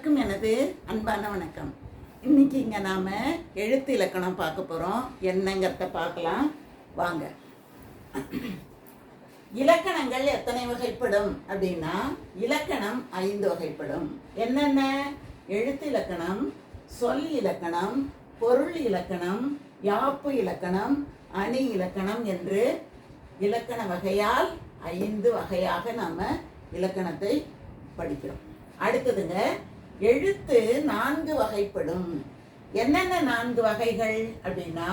வணக்கம் எனது அன்பான வணக்கம். இன்னைக்கு இங்கே நாம் எழுத்து இலக்கணம் பார்க்க போகிறோம் என்னங்கிறத பார்க்கலாம். வாங்க. இலக்கணங்கள் எத்தனை வகைப்படும் அப்படின்னா இலக்கணம் ஐந்து வகைப்படும். என்னென்ன? எழுத்து இலக்கணம் சொல் இலக்கணம் பொருள் இலக்கணம் யாப்பு இலக்கணம் அணி இலக்கணம் என்று இலக்கண வகையால் ஐந்து வகையாக நாம் இலக்கணத்தை படிக்கிறோம். அடுத்ததுங்க எழுத்து நான்கு வகைப்படும். என்னென்ன நான்கு வகைகள் அப்படின்னா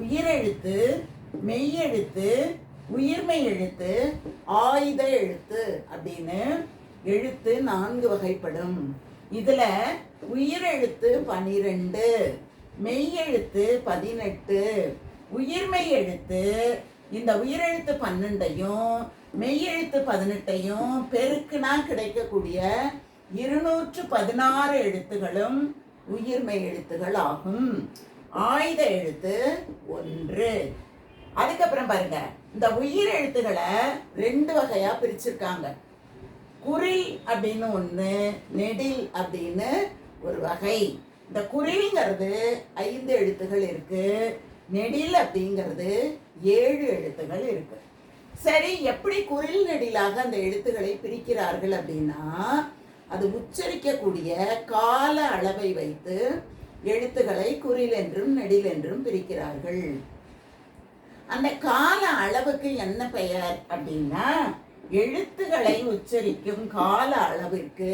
உயிரெழுத்து மெய்யெழுத்து உயிர்மெய் எழுத்து ஆயுத எழுத்து அப்படின்னு எழுத்து நான்கு வகைப்படும். இதுல உயிரெழுத்து பனிரெண்டு மெய்யெழுத்து பதினெட்டு உயிர்மெய் எழுத்து இந்த உயிரெழுத்து பன்னெண்டையும் மெய்யெழுத்து பதினெட்டையும் பெருக்குனா கிடைக்கக்கூடிய இருநூற்று பதினாறு எழுத்துகளும் உயிர்மெய் எழுத்துகள் ஆகும் ஆயுத எழுத்து ஒன்று. அதுக்கப்புறம் பாருங்க இந்த உயிர் எழுத்துக்களை ரெண்டு வகையா பிரிச்சிருக்காங்க. குறில் அப்படின்னு ஒன்று நெடில் அப்படின்னு ஒரு வகை. இந்த குரில்ங்கிறது ஐந்து எழுத்துகள் இருக்கு நெடில் அப்படிங்கிறது ஏழு எழுத்துகள் இருக்கு. சரி எப்படி குறில் நெடிலாக அந்த எழுத்துக்களை பிரிக்கிறார்கள் அப்படின்னா அது உச்சரிக்கக்கூடிய கால அளவை வைத்து எழுத்துக்களை குறில் என்றும் நெடில் என்றும் பிரிக்கிறார்கள். அந்த கால அளவுக்கு என்ன பெயர் அப்படின்னா எழுத்துக்களை உச்சரிக்கும் கால அளவிற்கு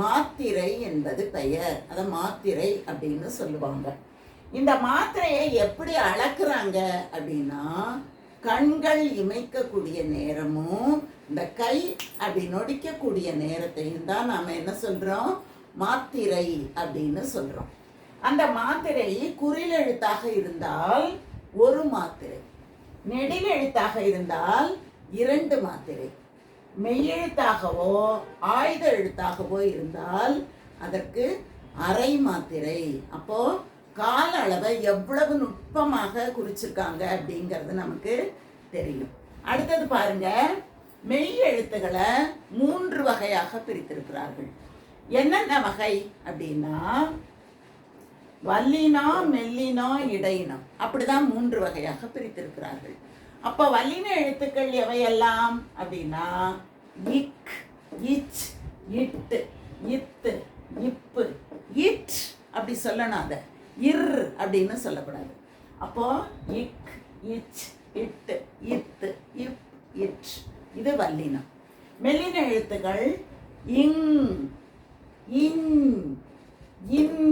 மாத்திரை என்பது பெயர். அதை மாத்திரை அப்படின்னு சொல்லுவாங்க. இந்த மாத்திரையை எப்படி அளக்குறாங்க அப்படின்னா கண்கள் இமைக்கக்கூடிய நேரமும் இந்த கை அப்படி நொடிக்கக்கூடிய நேரத்தையும் தான் நாம் என்ன சொல்றோம்? மாத்திரை அப்படின்னு சொல்றோம். அந்த மாத்திரை குறில் எழுத்தாக இருந்தால் ஒரு மாத்திரை நெடில் எழுத்தாக இருந்தால் இரண்டு மாத்திரை மெய்யெழுத்தாகவோ ஆயுத எழுத்தாகவோ இருந்தால் அதற்கு அரை மாத்திரை. அப்போ கால அளவை எவ்வளவு நுட்பமாக குறிச்சிருக்காங்க அப்படிங்கிறது நமக்கு தெரியும். அடுத்தது பாருங்கள் மெய் எழுத்துக்களை மூன்று வகையாக பிரித்திருக்கிறார்கள். என்னென்ன வகை அப்படின்னா வல்லினா மெல்லினா இடையினம் அப்படிதான் மூன்று வகையாக பிரித்திருக்கிறார்கள். அப்ப வல்லின எழுத்துக்கள் எவையெல்லாம் அப்படின்னா இக் இச் இட்டு இத்து இப்பு இட் அப்படி சொல்லணும் அதை. இர் அப்படின்னு சொல்லக்கூடாது. அப்போ இக் இச் இட்டு இத்து இப் இட் இது வல்லினம். மெல்லின எழுத்துக்கள் இங் இன் இன்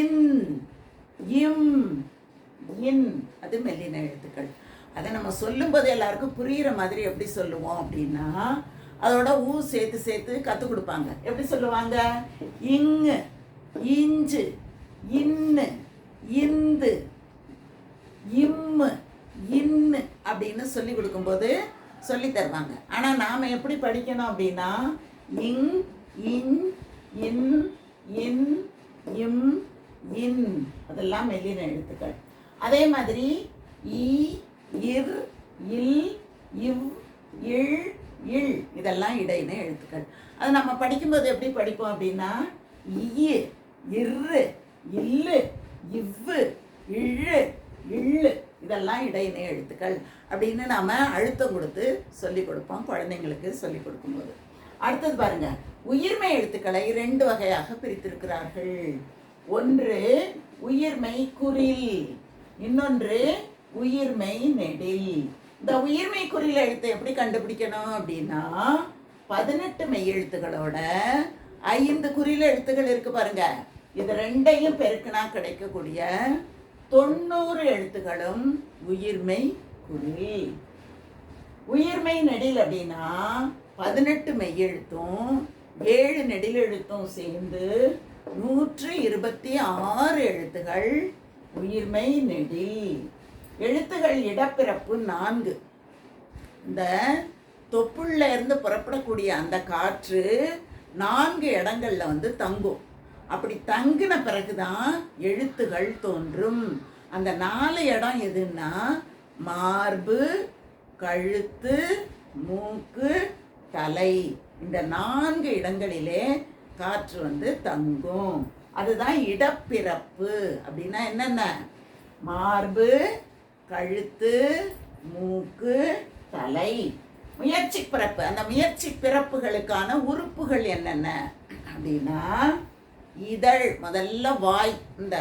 இன் இம் இன். அது மெல்லின எழுத்துக்கள். அதை நம்ம சொல்லும்போது எல்லாருக்கும் புரிகிற மாதிரி எப்படி சொல்லுவோம் அப்படின்னா அதோட ஊ சேர்த்து சேர்த்து கற்றுக் கொடுப்பாங்க. எப்படி சொல்லுவாங்க? இங்கு இஞ்சு இன்னு இந்து இம்மு இன்னு அப்படின்னு சொல்லி கொடுக்கும்போது சொல்லி தருவாங்க ஆனால் நாம் எப்படி படிக்கணும் அப்படின்னா இங் இன் இன் இன் இம் இன் அதெல்லாம் மெல்லின எழுத்துக்கள். அதே மாதிரி இ இர் இல் இவ் இல் இல் இதெல்லாம் இடையின எழுத்துக்கள். அது நம்ம படிக்கும்போது எப்படி படிப்போம் அப்படின்னா இ இரு இல்லு இவ்வு இழு இள்ளு இதெல்லாம் இடையினை எழுத்துக்கள் அப்படின்னு நாம் அழுத்தம் கொடுத்து சொல்லி கொடுப்போம் குழந்தைங்களுக்கு சொல்லி கொடுக்கும்போது. அடுத்தது பாருங்க உயிர்மை எழுத்துக்களை ரெண்டு வகையாக பிரித்திருக்கிறார்கள். ஒன்று உயிர்மை குறில். இன்னொன்று உயிர்மை நெடில். இந்த உயிர்மை குறில் எழுத்தை எப்படி கண்டுபிடிக்கணும் அப்படின்னா பதினெட்டு மெய் எழுத்துக்களோட ஐந்து குறில் எழுத்துக்கள் இருக்கு பாருங்க. இது ரெண்டையும் பெருக்கினா கிடைக்கக்கூடிய தொண்ணூறு எழுத்துக்களும் உயிர்மை குறி. உயிர்மை நெடில் அப்படின்னா பதினெட்டு மெய்யெழுத்தும் ஏழு நெடில் எழுத்தும் சேர்ந்து நூற்று இருபத்தி ஆறு எழுத்துகள் உயிர்மை நெடில். எழுத்துகள் இடப்பிறப்பு நான்கு. இந்த தொப்புள்ள இருந்து புறப்படக்கூடிய அந்த காற்று நான்கு இடங்கள்ல வந்து தங்கும். அப்படி தங்கின பிறகுதான் எழுத்துகள் தோன்றும். அந்த நாலு இடம் எதுன்னா மார்பு கழுத்து மூக்கு தலை. இந்த நான்கு இடங்களிலே காற்று வந்து தங்கும். அதுதான் இடப்பிறப்பு. அப்படின்னா என்னென்ன? மார்பு கழுத்து மூக்கு தலை. முயற்சி பிறப்பு. அந்த முயற்சி பிறப்புகளுக்கான உறுப்புகள் என்னென்ன? அப்படின்னா இதழ் முதல்ல வாய் இந்த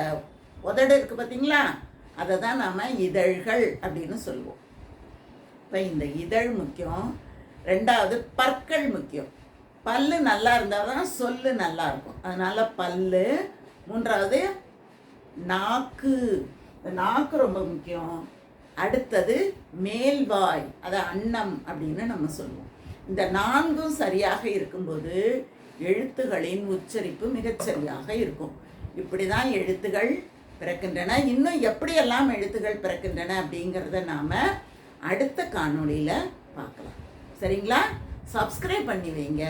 உதடு இருக்கு பார்த்தீங்களா அதை தான் நாம் இதழ்கள் அப்படின்னு சொல்லுவோம். இப்போ இந்த இதழ் முக்கியம். ரெண்டாவது பற்கள் முக்கியம். பல்லு நல்லா இருந்தால் தான் சொல்லு நல்லா இருக்கும். அதனால் பல்லு. மூன்றாவது நாக்கு. இந்த நாக்கு ரொம்ப முக்கியம். அடுத்தது மேல்வாய் அதை அன்னம் அப்படின்னு நம்ம சொல்லுவோம். இந்த நான்கும் சரியாக இருக்கும்போது எழுத்துகளின் உச்சரிப்பு மிகச்சரியாக இருக்கும். இப்படி தான் எழுத்துகள் பிறக்கின்றன. இன்னும் எப்படியெல்லாம் எழுத்துகள் பிறக்கின்றன அப்படிங்கிறத நாம் அடுத்த காணொளியில் பார்க்கலாம். சரிங்களா? சப்ஸ்கிரைப் பண்ணி வைங்க.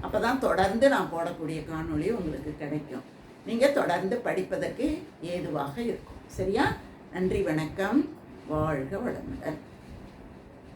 அப்போ தான் தொடர்ந்து நான் போடக்கூடிய காணொளி உங்களுக்கு கிடைக்கும். நீங்கள் தொடர்ந்து படிப்பதற்கு ஏதுவாக இருக்கும். சரியா? நன்றி வணக்கம். வாழ்க வளமுடன்.